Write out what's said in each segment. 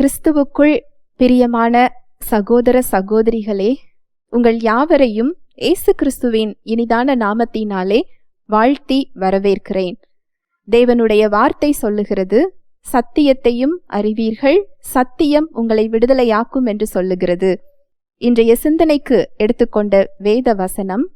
கிறிஸ்துவுக்குள் பிரியமான சகோதர சகோதரிகளே உங்கள் யாவரையும் இயேசு கிறிஸ்துவின் இனிதான நாமத்தினாலே வாழ்த்தி வரவேற்கிறேன். தேவனுடைய வார்த்தை சொல்லுகிறது சத்தியத்தையும் அறிவீர்கள் சத்தியம் உங்களை விடுதலையாக்கும் என்று சொல்லுகிறது. இன்றைய சிந்தனைக்கு எடுத்துக்கொண்ட வேத வசனம்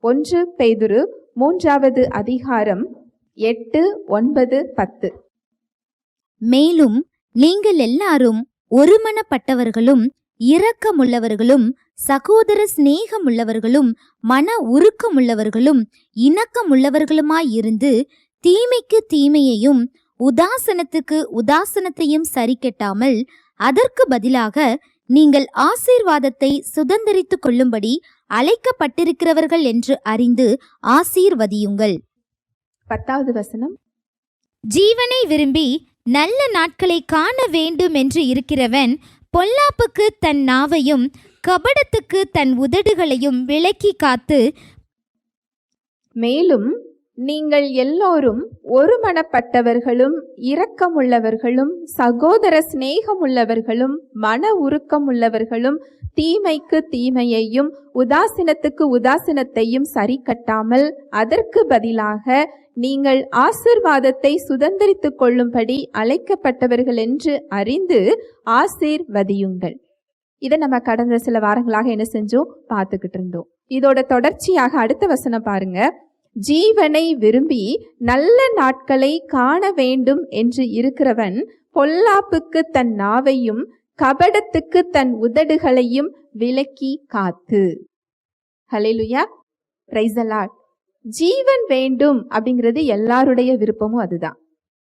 ஒன்று பெய்துரு மூன்றாவது அதிகாரம் எட்டு ஒன்பது பத்து. மேலும் நீங்கள் எல்லாரும் ஒருமனப்பட்டவர்களும் இரக்கமுள்ளவர்களும் சகோதர சிநேகமுள்ளவர்களும் மன உருக்கமுள்ளவர்களும் இணக்கமுள்ளவர்களுமாயிருந்து தீமைக்கு தீமையையும் உதாசனத்துக்கு உதாசனத்தையும் சரிக்கட்டாமல் அதற்கு பதிலாக நீங்கள் ஆசீர்வாதத்தை சுதந்தரித்துக் கொள்ளும்படி அழைக்கப்பட்டிருக்கிறவர்கள் என்று அறிந்து ஆசீர்வதியுங்கள். பத்தாவது வசனம். ஜீவனை விரும்பி நல்ல நாட்களை காண வேண்டும் என்று இருக்கிறவன் பொல்லாப்புக்கு தன் நாவையும் கபடத்துக்கு தன் உதடுகளையும் விலக்கி காத்து மேலும் நீங்கள் எல்லோரும் ஒருமனப்பட்டவர்களும் இரக்கமுள்ளவர்களும் சகோதர சிநேகமுள்ளவர்களும் மன உருக்கமுள்ளவர்களும் தீமைக்கு தீமையையும் உதாசீனத்துக்கு உதாசீனத்தையும் சரி கட்டாமல் அதற்கு பதிலாக நீங்கள் ஆசிர்வாதத்தை சுதந்திரித்துக் கொள்ளும்படி அழைக்கப்பட்டவர்கள் என்று அறிந்து ஆசீர்வதியுங்கள். இதை நம்ம கடந்த சில வாரங்களாக என்ன செஞ்சோம்? பார்த்துக்கிட்டு இருந்தோம். இதோட தொடர்ச்சியாக அடுத்த வசனம் பாருங்க. ஜீவனை விரும்பி நல்ல நாட்களை காண வேண்டும் என்று இருக்கிறவன் பொல்லாப்புக்கு தன் நாவையும் கபடத்துக்கு தன் உதடுகளையும் விலக்கி காத்து. ஹலெலுயா பிரைசலாட் ஜீவன் வேண்டும் அப்படிங்கிறது எல்லாருடைய விருப்பமும் அதுதான்.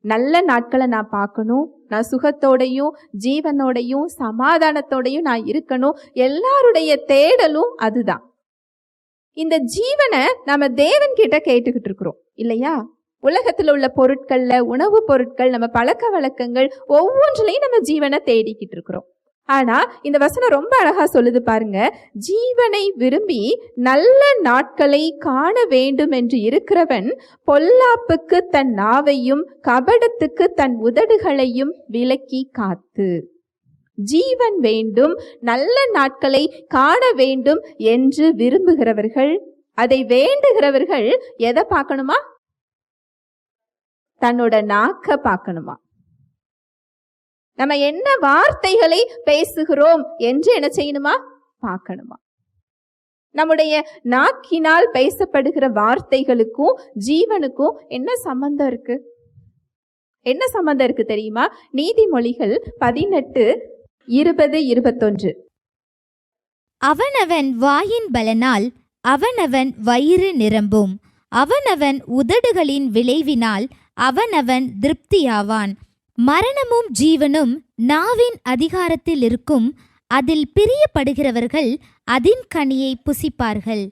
நல்ல நாட்களை நான் பார்க்கணும் நான் சுகத்தோடையும் ஜீவனோடையும் சமாதானத்தோடையும் நான் இருக்கணும் எல்லாருடைய தேடலும் அதுதான். இந்த ஜீவனை நம்ம தேவன் கிட்ட கேட்டுக்கிட்டு இருக்கிறோம் இல்லையா? உலகத்துல உள்ள பொருட்கள்ல உணவு பொருட்கள் நம்ம பழக்க வழக்கங்கள் ஒவ்வொன்றிலையும் நம்ம ஜீவனை தேடிக்கிட்டு இருக்கிறோம். ஆனா இந்த வசனம் ரொம்ப அழகா சொல்லுது பாருங்க. ஜீவனை விரும்பி நல்ல நாட்களை காண வேண்டும் என்று இருக்கிறவன் பொல்லாப்புக்கு தன் நாவையும் கபடத்துக்கு தன் உதடுகளையும் விலக்கி காத்து. ஜீவன் வேண்டும் நல்ல நாட்களை காண வேண்டும் என்று விரும்புகிறவர்கள் அதை வேண்டுகிறவர்கள் எதை பார்க்கணுமா? தன்னோட நாக்க பார்க்கணுமா? நம்ம என்ன வார்த்தைகளை பேசுகிறோம் என்று என்ன செய்யணுமா? பார்க்கணுமா? நம்முடைய நாக்கினால் பேசப்படுகிற வார்த்தைகளுக்கும் ஜீவனுக்கும் என்ன சம்பந்தம் இருக்கு? என்ன சம்பந்தம் இருக்கு தெரியுமா? நீதிமொழிகள் பதினெட்டு இருபது இருபத்தொன்று. அவனவன் வாயின் பலனால் அவனவன் வயிறு நிரம்பும். அவனவன் உதடுகளின் விளைவினால் அவனவன் திருப்தியாவான். மரணமும் ஜீவனும் நாவின் அதிகாரத்தில் இருக்கும் அதில் பிரியப்படுகிறவர்கள் அதின் கனியை புசிப்பார்கள்.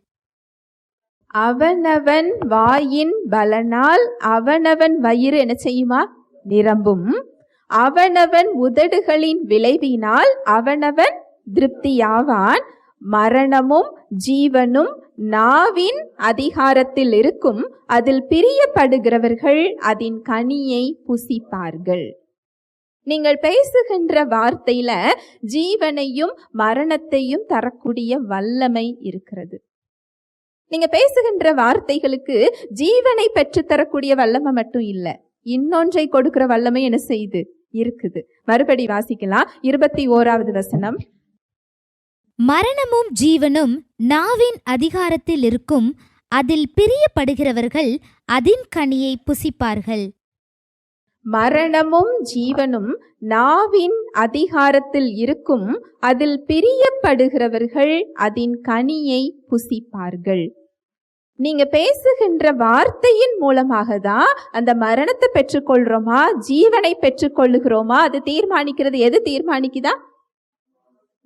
அவனவன் வாயின் பலனால் அவனவன் வயிறு என்ன செய்யுமா? நிரம்பும். அவனவன் உதடுகளின் விளைவினால் அவனவன் திருப்தியாவான். மரணமும் ஜீவனும் நாவின் அதிகாரத்தில் இருக்கும் அதில் பிரியப்படுகிறவர்கள் அதன் கனியை புசிப்பார்கள். நீங்கள் பேசுகின்ற வார்த்தையில ஜீவனையும் மரணத்தையும் தரக்கூடிய வல்லமை இருக்கிறது. நீங்க பேசுகின்ற வார்த்தைகளுக்கு ஜீவனை பெற்று தரக்கூடிய வல்லமை மட்டும் இல்லை இன்னொன்றை கொடுக்கிற வல்லமை என்ன செய்யுது இருக்குது. மறுபடி வாசிக்கலாம். இருபத்தி ஓராவது வசனம். மரணமும் ஜீவனும் நாவின் அதிகாரத்தில் இருக்கும் அதில் பிரியப்படுகிறவர்கள் அதின் கனியை புசிப்பார்கள். மரணமும் ஜீவனும் நாவின் அதிகாரத்தில் இருக்கும் அதில் பிரியப்படுகிறவர்கள் அதன் கனியை புசிப்பார்கள். நீங்க பேசுகின்ற வார்த்தையின் மூலமாக தான் அந்த மரணத்தை பெற்றுக்கொள்றோமா ஜீவனை பெற்றுக்கொள்ளுகிறோமா அது தீர்மானிக்கிறது எது தீர்மானிக்குதா?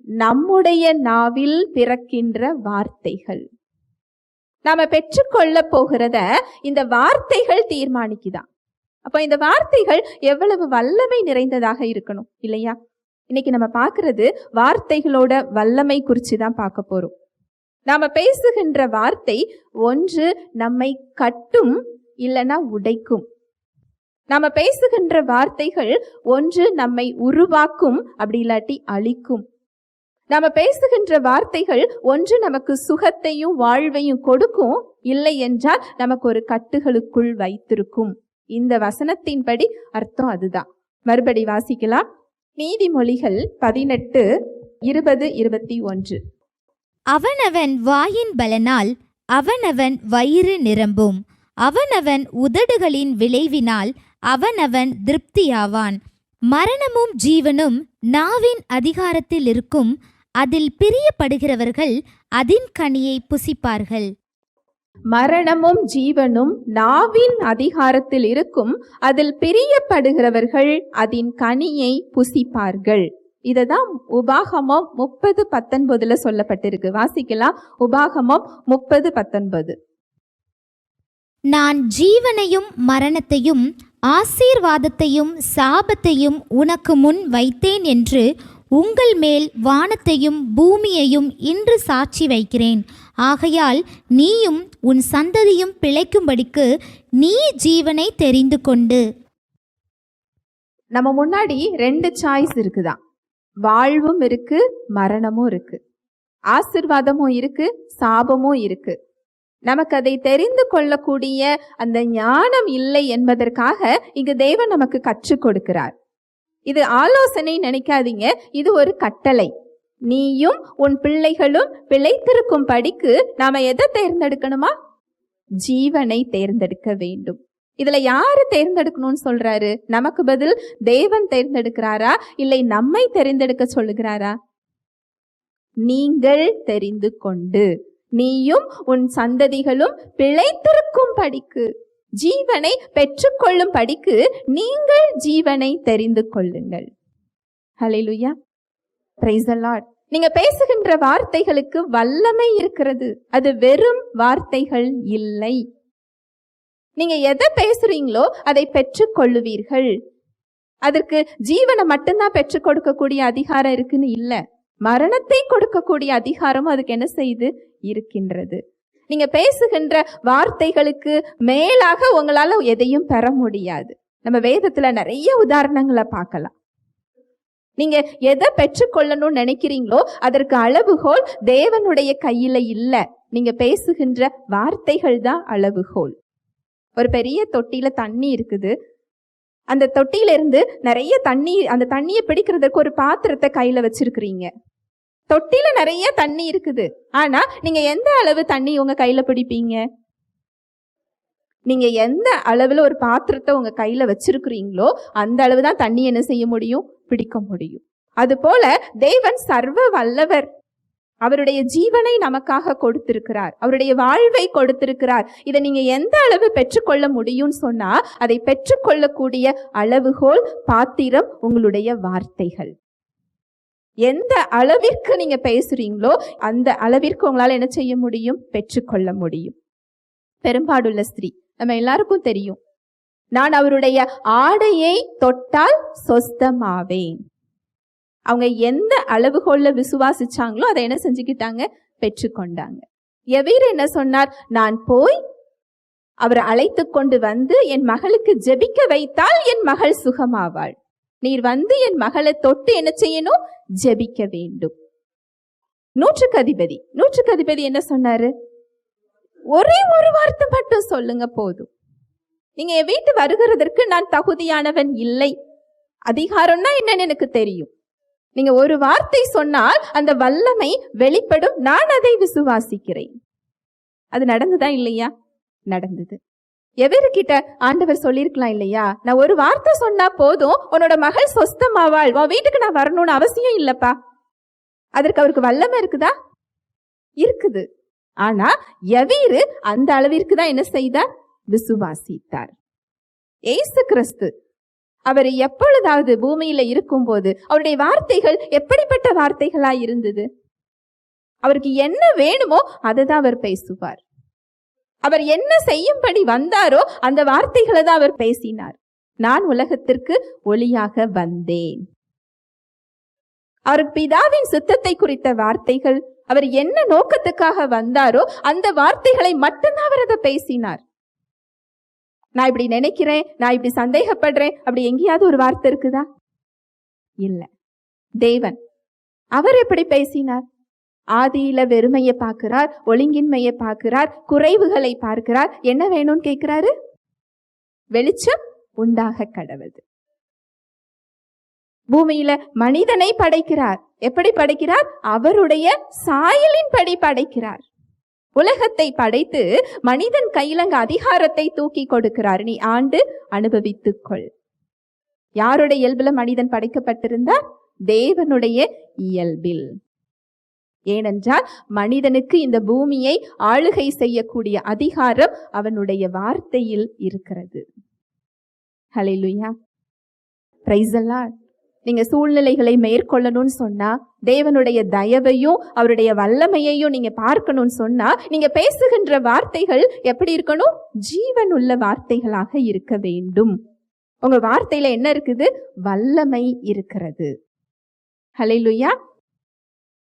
நம்முடைய நாவில் பிறக்கின்ற வார்த்தைகள். நாம பெற்றுக்கொள்ள போகிறத இந்த வார்த்தைகள் தீர்மானிக்குதான். அப்போ இந்த வார்த்தைகள் எவ்வளவு வல்லமை நிறைந்ததாக இருக்கணும் இல்லையா? இன்னைக்கு நம்ம பார்க்கறது வார்த்தைகளோட வல்லமை குறித்து தான் பார்க்க போறோம். நாம பேசுகின்ற வார்த்தை ஒன்று நம்மை கட்டும் இல்லைன்னா உடைக்கும். நாம பேசுகின்ற வார்த்தைகள் ஒன்று நம்மை உருவாக்கும் அப்படி இல்லாட்டி அழிக்கும். நாம பேசுகின்ற வார்த்தைகள் ஒன்று நமக்கு சுகத்தையும் வாழ்வையும் கொடுக்கும் இல்லை என்றால் நமக்கு ஒரு கட்டுகளுக்குள் வைத்திருக்கும். இந்த வசனத்தின்படி அர்த்தம் அதுதான். மறுபடி வாசிக்கலாம். நீதிமொழிகள் பதினெட்டு இருபது இருபத்தி ஒன்று. அவனவன் வாயின் பலனால் அவனவன் வயிறு நிரம்பும். அவனவன் உதடுகளின் விளைவினால் அவனவன் திருப்தியாவான். மரணமும் ஜீவனும் நாவின் அதிகாரத்தில் இருக்கும். அதில் பிரியப்படுகிறவர்கள் அதின் கனியை புசிப்பார்கள். மரணமும் ஜீவனும் நாவின் அதிகாரத்தில் இருக்கும் அதில் பிரியப்படுகிறவர்கள் அதன் கனியை புசிப்பார்கள். இததான் உபாகமம் முப்பது பத்தொன்பதுல சொல்லப்பட்டிருக்கு. வாசிக்கலாம். உபாகமம் முப்பது பத்தொன்பது. நான் ஜீவனையும் மரணத்தையும் ஆசீர்வாதத்தையும் சாபத்தையும் உனக்கு முன் வைத்தேன் என்று உங்கள் மேல் வானத்தையும் பூமியையும் இன்று சாட்சி வைக்கிறேன். ஆகையால் நீயும் உன் சந்ததியும் பிழைக்கும்படிக்கு நீ ஜீவனை தெரிந்து கொண்டு. நம்ம முன்னாடி ரெண்டு சாய்ஸ் இருக்குதான் வாழ்வும் இருக்கு மரணமும் இருக்கு. ஆசிர்வாதமும் இருக்கு சாபமும் இருக்கு. நமக்கு அதை தெரிந்து கொள்ளக்கூடிய அந்த ஞானம் இல்லை என்பதற்காக இங்கு தேவன் நமக்கு கற்றுக் கொடுக்கிறார். இது ஆலோசனை நினைக்காதீங்க. இது ஒரு கட்டளை. நீயும் உன் பிள்ளைகளும் பிழைத்திருக்கும் படிக்கு நாம எதை தேர்ந்தெடுக்கணுமா? ஜீவனை தேர்ந்தெடுக்க வேண்டும். இதுல யாரு தேர்ந்தெடுக்கணும்னு சொல்றாரு? நமக்கு பதில் தேவன் தேர்ந்தெடுக்கிறாரா? இல்லை நம்மை தேர்ந்தெடுக்க சொல்லுகிறாரா? நீங்கள் தெரிந்து கொண்டு நீயும் உன் சந்ததிகளும் பிழைத்திருக்கும் படிக்கு ஜீவனை பெற்றுக்கொள்ளும் படிக்கு நீங்கள் ஜீவனை தெரிந்து கொள்ளுங்கள். ஹalleluya praise the நீங்க பேசுகின்ற வார்த்தைகளுக்கு வல்லமை இருக்கிறது. அது வெறும் வார்த்தைகள் இல்லை. நீங்க எதை பேசுறீங்களோ அதை பெற்றுக்கொள்ளுவீர்கள். அதற்கு ஜீவனை மட்டும்தான் பெற்றுக் கொடுக்கக்கூடிய அதிகாரம் இருக்குன்னு இல்லை. மரணத்தை கொடுக்கக்கூடிய அதிகாரமும் அதுக்கு என்ன செய்து? இருக்கின்றது. நீங்க பேசுகின்ற வார்த்தைகளுக்கு மேலாக உங்களால எதையும் பெற முடியாது. நம்ம வேதத்துல நிறைய உதாரணங்களை பார்க்கலாம். நீங்க எதை பெற்றுக்கொள்ளணும்னு நினைக்கிறீங்களோ அதற்கு அளவுகோல் தேவனுடைய கையில இல்ல. நீங்க பேசுகின்ற வார்த்தைகள் தான் அளவுகோல். ஒரு பெரிய தொட்டியில தண்ணி இருக்குது. அந்த தொட்டியில இருந்து நிறைய தண்ணி அந்த தண்ணியை பிடிக்கிறதுக்கு ஒரு பாத்திரத்தை கையில வச்சிருக்கிறீங்க. தொட்டில நிறைய தண்ணி இருக்குது. ஆனா நீங்க எந்த அளவு தண்ணி உங்க கையில பிடிப்பீங்க? நீங்க எந்த அளவுல ஒரு பாத்திரத்தை உங்க கையில வச்சிருக்கிறீங்களோ அந்த அளவு தான் தண்ணி என்ன செய்ய முடியும்? பிடிக்க முடியும். அது போல தேவன் சர்வ வல்லவர். அவருடைய ஜீவனை நமக்காக கொடுத்திருக்கிறார். அவருடைய வாழ்வை கொடுத்திருக்கிறார். இதை நீங்க எந்த அளவு பெற்றுக்கொள்ள முடியும்னு சொன்னா அதை பெற்றுக்கொள்ளக்கூடிய அளவுகோல் பாத்திரம் உங்களுடைய வார்த்தைகள். எந்த அளவிற்கு நீங்கள் பேசுகிறீங்களோ அந்த அளவிற்கு உங்களால் என்ன செய்ய முடியும்? பெற்றுக்கொள்ள முடியும். பெரும்பாடுள்ள ஸ்திரீ நம்ம எல்லாருக்கும் தெரியும். நான் அவருடைய ஆடையை தொட்டால் சொஸ்தமாவேன். அவங்க எந்த அளவுகோல்ல விசுவாசிச்சாங்களோ அதை என்ன செஞ்சுக்கிட்டாங்க? பெற்றுக்கொண்டாங்க. எவீர் என்ன சொன்னார்? நான் போய் அவரை அழைத்து கொண்டு வந்து என் மகளுக்கு ஜெபிக்க வைத்தால் என் மகள் சுகமாவாள். நீர் வந்து என் மகளை தொட்டு என்ன செய்யணும்? ஜெபிக்க வேண்டும். நூற்றுக்கு அதிபதி. நூற்றுக்கு அதிபதி என்ன சொன்னாரு? ஒரே ஒரு வார்த்தை மட்டும் சொல்லுங்க போதும். நீங்க என் வீட்டு வருகிறதற்கு நான் தகுதியானவன் இல்லை. அதிகாரம்னா என்னன்னு எனக்கு தெரியும். நீங்க ஒரு வார்த்தை சொன்னால் அந்த வல்லமை வெளிப்படும். நான் அதை விசுவாசிக்கிறேன். அது நடந்துதான் இல்லையா? நடந்தது. எவருக்கிட்ட ஆண்டவர் சொல்லியிருக்கலாம் இல்லையா? நான் ஒரு வார்த்தை சொன்னா போதும் உன்னோட மகள் சொஸ்தமாவாள் உன் வீட்டுக்கு நான் வரணும்னு அவசியம் இல்லப்பா. அதற்கு அவருக்கு வல்லமை இருக்குதா? இருக்குது. ஆனா எவீரு அந்த அளவிற்கு தான் என்ன செய்தார்? விசுவாசித்தார். ஏசு கிறிஸ்து அவர் எப்பொழுதாவது பூமியில இருக்கும்போது அவருடைய வார்த்தைகள் எப்படிப்பட்ட வார்த்தைகளா இருந்தது? அவருக்கு என்ன வேணுமோ அதை தான் அவர் பேசுவார். அவர் என்ன செய்யும்படி வந்தாரோ அந்த வார்த்தைகளை தான் அவர் பேசினார். நான் உலகத்திற்கு ஒளியாக வந்தேன். அவர் பிதாவின் சித்தத்தை குறித்த வார்த்தைகள் அவர் என்ன நோக்கத்துக்காக வந்தாரோ அந்த வார்த்தைகளை மட்டும்தான் அவர் அதை பேசினார். நான் இப்படி நினைக்கிறேன் நான் இப்படி சந்தேகப்படுறேன் அப்படி எங்கேயாவது ஒரு வார்த்தை இருக்குதா? இல்ல. தேவன் அவர் எப்படி பேசினார்? ஆதியில வெறுமையை பார்க்கிறார் ஒழுங்கின்மையை பார்க்கிறார் குறைவுகளை பார்க்கிறார். என்ன வேணும்னு கேட்கிறாரு? வெளிச்சம் உண்டாக கடவுது. பூமியில மனிதனை படைக்கிறார். எப்படி படைக்கிறார்? அவருடைய சாயலின்படி படைக்கிறார். உலகத்தை படைத்து மனிதன் கையிலங்க அதிகாரத்தை தூக்கி கொடுக்கிறார். நீ ஆண்டு அனுபவித்துக்கொள் யாருடைய இயல்புல மனிதன் படைக்கப்பட்டிருந்தார்? தேவனுடைய இயல்பில். ஏனென்றால் மனிதனுக்கு இந்த பூமியை ஆளுகை செய்யக்கூடிய அதிகாரம் அவனுடைய வார்த்தையில் இருக்கிறது. ஹalleluya பிரைஸ் நீங்க சூழ்நிலைகளை மேற்கொள்ளணும்னு சொன்னா தேவனுடைய தயவையும் அவருடைய வல்லமையையும் நீங்க பார்க்கணும்னு சொன்னா நீங்க பேசுகின்ற வார்த்தைகள் எப்படி இருக்கணும்? ஜீவன் உள்ள வார்த்தைகளாக இருக்க வேண்டும். உங்க வார்த்தையில என்ன இருக்குது? வல்லமை இருக்கிறது. ஹalleluya